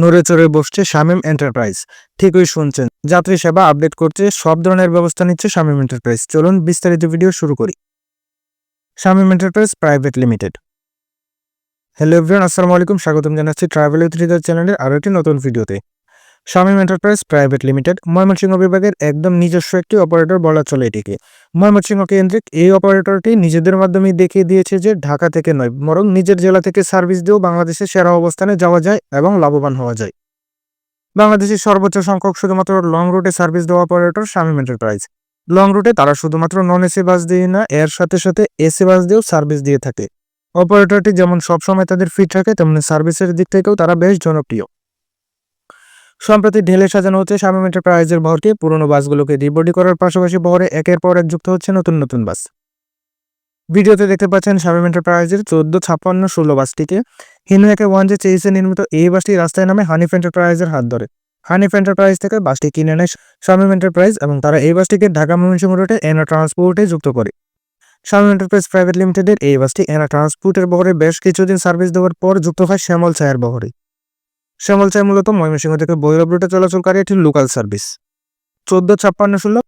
নড়ে চড়ে বসছে শামীম এন্টারপ্রাইজ। ঠিকই শুনছেন, যাত্রী সেবা আপডেট করছে, সব ধরনের ব্যবস্থা নিচ্ছে শামীম এন্টারপ্রাইজ। চলুন বিস্তারিত ভিডিও শুরু করি। Shamim enterprise private limited. Hello everyone, আসসালামু আলাইকুম, স্বাগতম জানাচ্ছি ট্রাভেল উইথ রিদার চ্যানেলের আরও একটি নতুন ভিডিওতে। Shamim enterprise private limited Mymensingh বিভাগের একদম নিজস্ব একটি অপারেটর বলা চলে এটিকে। ময়মনসিংহ কেন্দ্রিক এই অপারেটরটি নিজেদের মাধ্যমে দেখিয়ে দিয়েছে যে ঢাকা থেকে নয়, বরং নিজের জেলা থেকে সার্ভিস দিয়েও বাংলাদেশের সেরা অবস্থানে যাওয়া যায় এবং লাভবান হওয়া যায়। বাংলাদেশের সর্বোচ্চ সংখ্যক শুধুমাত্র লং রুটে সার্ভিস দেওয়া অপারেটর শামীম এন্টারপ্রাইজ লং রুটে তারা শুধুমাত্র নন এসি বাস দিয়ে না, এর সাথে সাথে এসি বাস দিয়েও সার্ভিস দিয়ে থাকে। অপারেটরটি যেমন সবসময় তাদের ফিট থাকে, তেমনি সার্ভিসের দিক থেকেও তারা বেশ জনপ্রিয়। সম্প্রতি ঢেলে সাজানো হচ্ছে শামীম এন্টারপ্রাইজের বহরকে পুরনো বাসগুলোকে রিবডি করার পাশাপাশি বহরে একের পর এক যুক্ত হচ্ছে নতুন নতুন বাস। ভিডিওতে দেখতে পাচ্ছেন শামীম এন্টারপ্রাইজের চোদ্দ ছাপ্পান্ন ষোলো বাসটিকে। হিনু একে ওয়ান জে চেইসে নির্মিত এই বাসটি রাস্তায় নামে হানিফ এন্টারপ্রাইজের হাত ধরে। হানিফ এন্টারপ্রাইজ থেকে বাসটি কিনে নেয় শামীম এন্টারপ্রাইজ এবং তারা এই বাসটিকে ঢাকা ময়মনসিংহ রুটে এনা ট্রান্সপোর্টে যুক্ত করে। শামীম এন্টারপ্রাইজ প্রাইভেট লিমিটেডের এই বাসটি এনা ট্রান্সপোর্টের বহরে বেশ কিছুদিন সার্ভিস দেওয়ার পর যুক্ত হয় শ্যামল ছায়ের বহরে। শ্যামল ছায় মূলত ময়মনসিংহ থেকে বৈরব রুটে চলাচলকারী একটি লোকাল সার্ভিস চোদ্দ ছাপ্পান্ন ষোলো।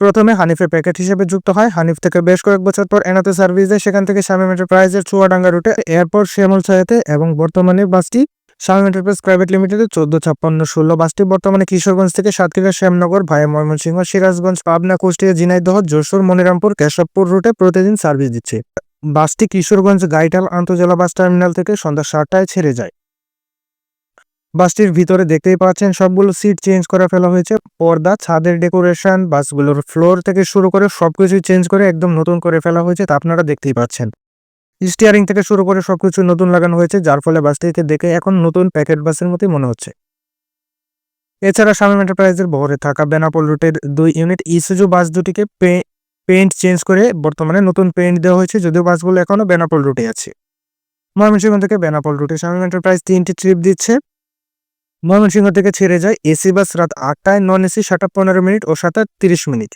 প্রথমে হানিফের প্যাকেট হিসেবে যুক্ত হয়। হানিফ থেকে বেশ কয়েক বছর পর এনাতে সার্ভিস দেয়। সেখান থেকে শামীম এন্টারপ্রাইজের চুয়াডাঙ্গা রুটে এরপর শ্যামল ছায়াতে এবং বর্তমানে বাসটি শামীম এন্টারপ্রাইজ প্রাইভেট লিমিটেডের চোদ্দ ছাপ্পান্ন ষোলো। বাসটি বর্তমানে কিশোরগঞ্জ থেকে সাতক্ষীরা, শ্যামনগর ভায়া ময়মনসিংহ, সিরাজগঞ্জ, পাবনা, কুষ্টিয়া, ঝিনাইদহ, যশোর, মনিরামপুর, কেশবপুর রুটে প্রতিদিন সার্ভিস দিচ্ছে। বাসটি কিশোরগঞ্জ গাইটাল আন্তজেলা বাস টার্মিনাল থেকে সন্ধ্যা সাতটায় ছেড়ে যায়। বাসটির ভিতরে দেখতেই পাচ্ছেন, সবগুলো সিট চেঞ্জ করা ফেলা হয়েছে। পর্দা, ছাদের ডেকোরেশন বাসগুলোর ফ্লোর থেকে শুরু করে সবকিছু চেঞ্জ করে একদম নতুন করে ফেলা হয়েছে, তা আপনারা দেখতেই পাচ্ছেন। স্টিয়ারিং থেকে শুরু করে সবকিছু নতুন লাগানো হয়েছে, যার ফলে বাসটিকে দেখে এখন নতুন প্যাকেট বাসের মতোই মনে হচ্ছে। এছাড়া শামীম এন্টারপ্রাইজের বহরে থাকা বেনাপোল রুটের দুই ইউনিট ইসুজু বাস দুটিকে পেইন্ট চেঞ্জ করে বর্তমানে নতুন পেইন্ট দেওয়া হয়েছে, যদিও বাসগুলো এখনও বেনাপোল রুটে আছে। ময়মনসিংহ থেকে বেনাপোল রুটে শামীম এন্টারপ্রাইজ তিনটি ট্রিপ দিচ্ছে। ময়মনসিংহ থেকে ছেড়ে যায় এসি বাস রাত আটটায়, নন এসি সাতটা পনেরো মিনিট ও সাতটা তিরিশ মিনিট।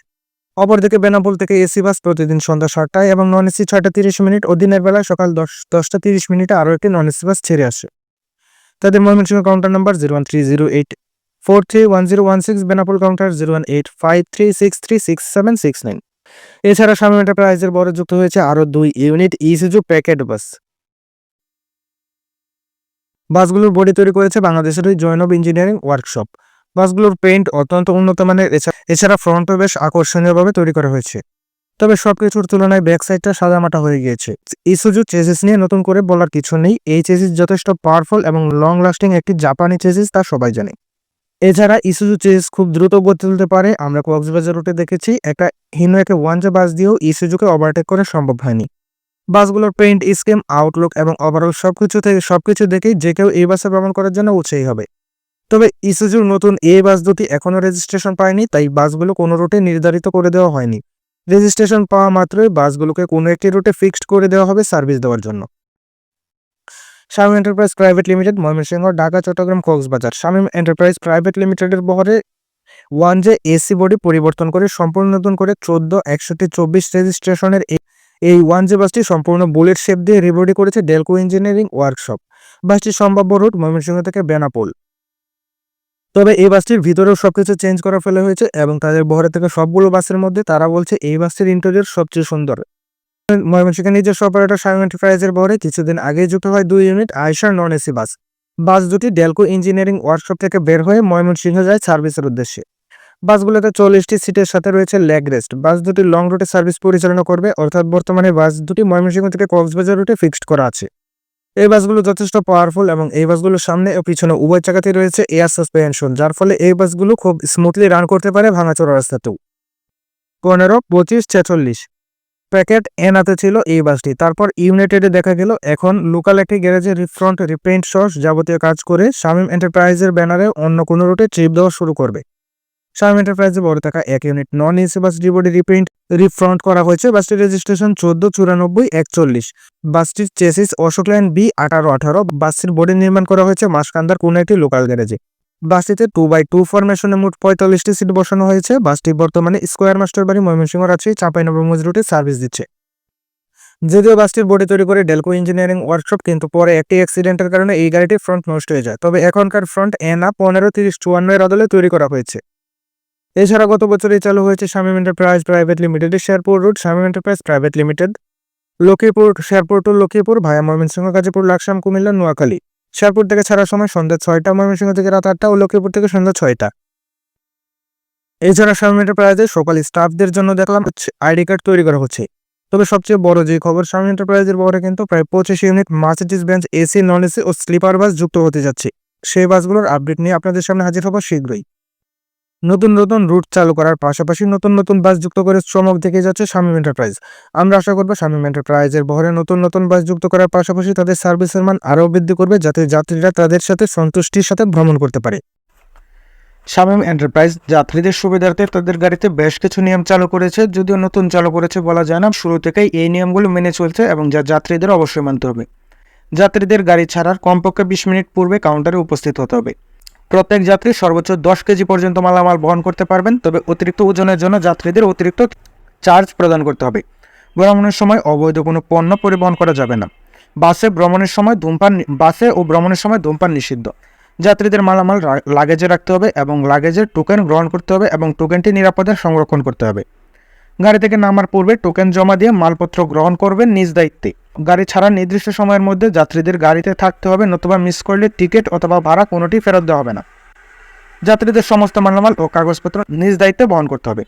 অপরদিকে বেনাপোল থেকে এসি বাস প্রতিদিন সন্ধ্যা সাতটায় এবং নন এসি ছয়টা তিরিশ মিনিট ও দিনের বেলায় সকাল দশ, দশটা তিরিশ মিনিটে আরও একটি নন এসি বাস ছেড়ে আসে। তাদের Mymensingh counter number zero one three zero eight four three one zero one six Benapole counter zero one eight five three six three six seven six nine এছাড়া শামীম এন্টারপ্রাইজের বড় যুক্ত হয়েছে আরও দুই ইউনিট ইসিজু প্যাকেট বাস বাসগুলোর body তৈরি করেছে বাংলাদেশের ওই জৈনব ইঞ্জিনিয়ারিং ওয়ার্কশপ। বাসগুলোর পেইন্ট অত্যন্ত উন্নত মানের এছা- এছাড়া ফ্রন্টও বেশ আকর্ষণীয়ভাবে তৈরি করা হয়েছে। তবে সবকিছুর তুলনায় ব্যাক সাইডটা সাদামাটা হয়ে গিয়েছে। ইসুজু চেসিস নিয়ে নতুন করে বলার কিছু নেই। এই চেসিস যথেষ্ট পাওয়ারফুল এবং লং লাস্টিং একটি জাপানি চেসিস, তা সবাই জানে। এছাড়া ইসুজু চেসিস খুব দ্রুত গতি তুলতে পারে। আমরা কক্সবাজার রুটে দেখেছি, একটা হিনো একে ওয়ান বাস দিয়েও ইসুজুকে ওভারটেক করা সম্ভব হয়নি। বাসগুলোর পেইন্ট স্কিম আউটলুক এবং ওভারঅল সবকিছু থেকে সবকিছু দেখেই যে কেউ এই বাসে ভ্রমণ করার জন্য উৎসাহী হবে। তবে ইসুজুর নতুন এই বাস দুটি এখনও রেজিস্ট্রেশন পায়নি, তাই বাসগুলো কোনো রুটে নির্ধারিত করে দেওয়া হয়নি। রেজিস্ট্রেশন পাওয়া মাত্রই বাসগুলোকে কোনো একটি রুটে ফিক্সড করে দেওয়া হবে সার্ভিস দেওয়ার জন্য। Shamim enterprise private limited Mymensingh, Dhaka, Chittagong, Cox's Bazar. Shamim enterprise private লিমিটেডের বহরে ওয়ান জে এসি বডি পরিবর্তন করে সম্পূর্ণ নতুন করে চোদ্দ, একষট্টি, চব্বিশ রেজিস্ট্রেশনের এই ওয়ান জে বাসটি সম্পূর্ণ বুলেট শেপ দিয়ে রিবডি করেছে ডেলকো ইঞ্জিনিয়ারিং ওয়ার্কশপ। বাসটির সম্ভাব্য রুট ময়মনসিংহ থেকে বেনাপোল। তবে এই বাসটির ভিতরেও সবকিছু চেঞ্জ করা ফেলে হয়েছে এবং তাদের বহরে থেকে সবগুলো বাসের মধ্যে তারা বলছে এই বাসটির ইন্টেরিয়র সবচেয়ে সুন্দর। ময়মনসিংহ নিজস্ব অপারেটর সাইম এন্টারপ্রাইজের বহরে কিছুদিন আগেই যুক্ত হয় দুই ইউনিট আইসার নন এসি বাস। বাস দুটি ডেলকো ইঞ্জিনিয়ারিং ওয়ার্কশপ থেকে বের হয়ে ময়মনসিংহ যায় সার্ভিসের উদ্দেশ্যে। বাসগুলোতে চল্লিশটি সিটের সাথে রয়েছে লেগ রেস্ট। বাস দুটি লং রুটে সার্ভিস পরিচালনা করবে, অর্থাৎ বর্তমানে বাস দুটি ময়মনসিংহ থেকে কক্সবাজার রুটে ফিক্সড করা আছে। এই বাসগুলো যথেষ্ট পাওয়ারফুল এবং এই বাসগুলোর সামনে ও পিছনে উভয় চাকাতে রয়েছে এয়ার সাসপেনশন যার ফলে এই বাসগুলো খুব স্মুথলি রান করতে পারে ভাঙাচোরা রাস্তাতেও। পনেরো, পঁচিশ, ছেচল্লিশ। প্যাকেট এনাতে ছিল এই বাসটি। তারপর ইউনাইটেডে দেখা গেল, এখন লোকাল একটি গ্যারেজে রিফ্রন্ট রিপেন্ট সস যাবতীয় কাজ করে শামীম এন্টারপ্রাইজের ব্যানারে অন্য কোনো রুটে ট্রিপ দেওয়া শুরু করবে। শাম এন্টারপ্রাইজে বড় থাকা এক ইউনিট নন এসি বাস ডিবডি রিপ্রিন্ট রিফ্রন্ট করা হয়েছে। বাসটির রেজিস্ট্রেশন চোদ্দ, চুরানব্বই, একচল্লিশ। বাসটির চেসিস অশোক লাইন বি আঠারো আঠারো। বাসটির বডি নির্মাণ করা হয়েছে মাসকান্দার কোনো একটি লোকাল গ্যারেজে বাসটিতে টু বাই টু ফরমেশনে মোট পঁয়তাল্লিশটি সিট বসানো হয়েছে। বাসটি বর্তমানে স্কোয়ার মাস্টার বাড়ি, ময়মনসিংহ রাজশাহী চাঁপাইনবাবগঞ্জ রুটে সার্ভিস দিচ্ছে। যদিও বাসটির বডি তৈরি করে ডেলকো ইঞ্জিনিয়ারিং ওয়ার্কশপ কিন্তু পরে একটি অ্যাক্সিডেন্টের কারণে এই গাড়িটির ফ্রন্ট নষ্ট হয়ে যায়। তবে এখনকার ফ্রন্ট এনা পনেরো, তিরিশ, চুয়ান্ন এর আদলে তৈরি করা হয়েছে। এছাড়া গত বছরই চালু হয়েছে শামীম এন্টারপ্রাইজ প্রাইভেট লিমিটেডের Sherpur route, Shamim enterprise private limited, Lakshmipur Sherpur to Lakshmipur, via Mymensingh, Gazipur, Laksam, Comilla, Noakhali. Sherpur থেকে ছাড়ার সময় সন্ধ্যা ছয়টা, ময়মনসিংহ থেকে রাত আটটা ও লক্ষ্মীপুর থেকে সন্ধ্যা ছয়টা। এছাড়া শামীম এন্টারপ্রাইজের সকাল স্টাফদের জন্য দেখলাম আইডি কার্ড তৈরি করা হচ্ছে। তবে সবচেয়ে বড় যে খবর, শামীম এন্টারপ্রাইজের বহরে কিন্তু প্রায় পঁচিশ unit Mercedes Benz, AC, non AC ও স্লিপার বাস যুক্ত হতে যাচ্ছে। সেই বাসগুলোর আপডেট নিয়ে আপনাদের সামনে হাজির হব শীঘ্রই। নতুন নতুন রুট চালু করার পাশাপাশি নতুন নতুন বাস যুক্ত করে শ্রমক দেখে যাচ্ছে শামীম এন্টারপ্রাইজ আমরা আশা করব শামীম এন্টারপ্রাইজের বহরে নতুন নতুন বাস যুক্ত করার পাশাপাশি তাদের সার্ভিসের মান আরও বৃদ্ধি করবে যাতে যাত্রীরা তাদের সাথে সন্তুষ্টির সাথে ভ্রমণ করতে পারে। শামীম এন্টারপ্রাইজ যাত্রীদের সুবিধার্থে তাদের গাড়িতে বেশ কিছু নিয়ম চালু করেছে, যদিও নতুন চালু করেছে বলা যায় না। শুরু থেকেই এই নিয়মগুলো মেনে চলছে এবং যা যাত্রীদের অবশ্যই মানতে হবে। যাত্রীদের গাড়ি ছাড়ার কমপক্ষে বিশ মিনিট পূর্বে কাউন্টারে উপস্থিত হতে হবে। প্রত্যেক যাত্রী সর্বোচ্চ দশ কেজি পর্যন্ত মালামাল বহন করতে পারবেন, তবে অতিরিক্ত ওজনের জন্য যাত্রীদের অতিরিক্ত চার্জ প্রদান করতে হবে। ভ্রমণের সময় অবৈধ কোনো পণ্য পরিবহন করা যাবে না। বাসে ভ্রমণের সময় ধূমপান বাসে ও ভ্রমণের সময় ধূমপান নিষিদ্ধ। যাত্রীদের মালামাল লাগেজে রাখতে হবে এবং লাগেজের টোকেন গ্রহণ করতে হবে এবং টোকেনটি নিরাপদে সংরক্ষণ করতে হবে। গাড়ি থেকে নামার পূর্বে টোকেন জমা দিয়ে মালপত্র গ্রহণ করবেন নিজ দায়িত্বে। গাড়ি ছাড়ার নির্দিষ্ট সময়ের মধ্যে যাত্রীদের গাড়িতে থাকতে হবে, নতুবা মিস করলে টিকিট অথবা ভাড়া কোনোটি ফেরত দেওয়া হবে না। যাত্রীদের সমস্ত মালামাল ও কাগজপত্র নিজ দায়িত্বে বহন করতে হবে।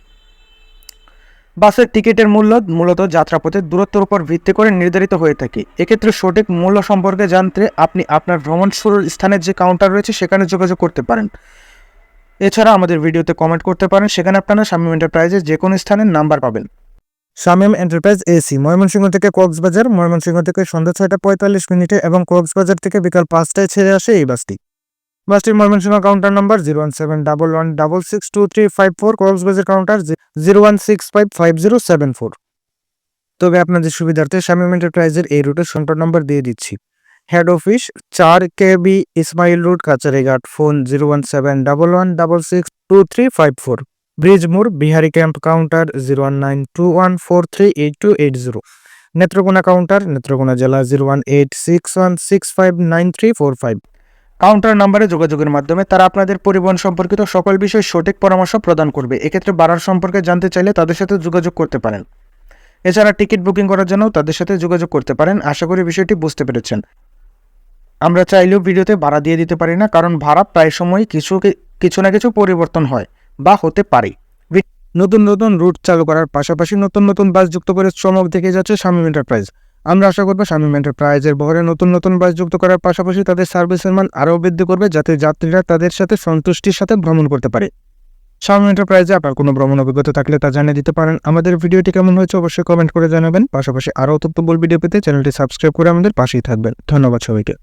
বাসের টিকিটের মূল্য মূলত যাত্রাপথের দূরত্বের উপর ভিত্তি করে নির্ধারিত হয়ে থাকে। এক্ষেত্রে সঠিক মূল্য সম্পর্কে জানতে আপনি আপনার ভ্রমণ শুরুর স্থানের যে কাউন্টার রয়েছে, সেখানে যোগাযোগ করতে পারেন। এছাড়া আমাদের ভিডিওতে কমেন্ট করতে পারেন। সেখানে আপনারা শামীম এন্টারপ্রাইজের যে কোনো স্থানের নাম্বার পাবেন। শামীম এন্টারপ্রাইজ এসি ময়মনসিংহ থেকে কক্সবাজার, ময়মনসিংহ থেকে সন্ধ্যা ছয়টা পঁয়তাল্লিশ মিনিটে এবং কক্সবাজার থেকে বিকাল পাঁচটায় ছেড়ে আসে এই বাসটি। বাসটির Mymensingh counter number zero one seven double one double six two three five four Cox's Bazar counter zero one six five five zero seven four তবে আপনাদের সুবিধার্থে শামীম এন্টারপ্রাইজের এই রুটের কন্ট্যাক্ট নম্বর দিয়ে দিচ্ছি। হেড অফিস চার K B Ismail road Kacharighat phone zero one seven double one double six two three five four. ব্রিজমোর Bihari camp counter zero one nine two one four three eight two eight zero. Netrokona counter, Netrokona জেলা zero one eight six one six five nine three four five. Counter নাম্বারে যোগাযোগের মাধ্যমে তারা আপনাদের পরিবহন সম্পর্কিত সকল বিষয়ে সঠিক পরামর্শ প্রদান করবে। এক্ষেত্রে বাড়ার সম্পর্কে জানতে চাইলে তাদের সাথে যোগাযোগ করতে পারেন। এছাড়া টিকিট বুকিং করার জন্য তাদের সাথে যোগাযোগ করতে পারেন। আশা করি বিষয়টি বুঝতে পেরেছেন। আমরা চাইলেও ভিডিওতে ভাড়া দিয়ে দিতে পারি না, কারণ ভাড়া প্রায় সময় কিছু কিছু না কিছু পরিবর্তন হয় বা হতে পারে। নতুন নতুন রুট চালু করার পাশাপাশি নতুন নতুন বাস যুক্ত করে চমক দেখে যাচ্ছে শামীম এন্টারপ্রাইজ আমরা আশা করব শামীম এন্টারপ্রাইজের বহরে নতুন নতুন বাস যুক্ত করার পাশাপাশি তাদের সার্ভিসের মান আরও বৃদ্ধি করবে, যাতে যাত্রীরা তাদের সাথে সন্তুষ্টির সাথে ভ্রমণ করতে পারে। শামীম এন্টারপ্রাইজে আপনার কোনো ভ্রমণ অভিজ্ঞতা থাকলে তা জানিয়ে দিতে পারেন। আমাদের ভিডিওটি কেমন হয়েছে অবশ্যই কমেন্ট করে জানাবেন। পাশাপাশি আরও তথ্যবল ভিডিও পেতে চ্যানেলটি সাবস্ক্রাইব করে আমাদের পাশেই থাকবেন। ধন্যবাদ সবাইকে।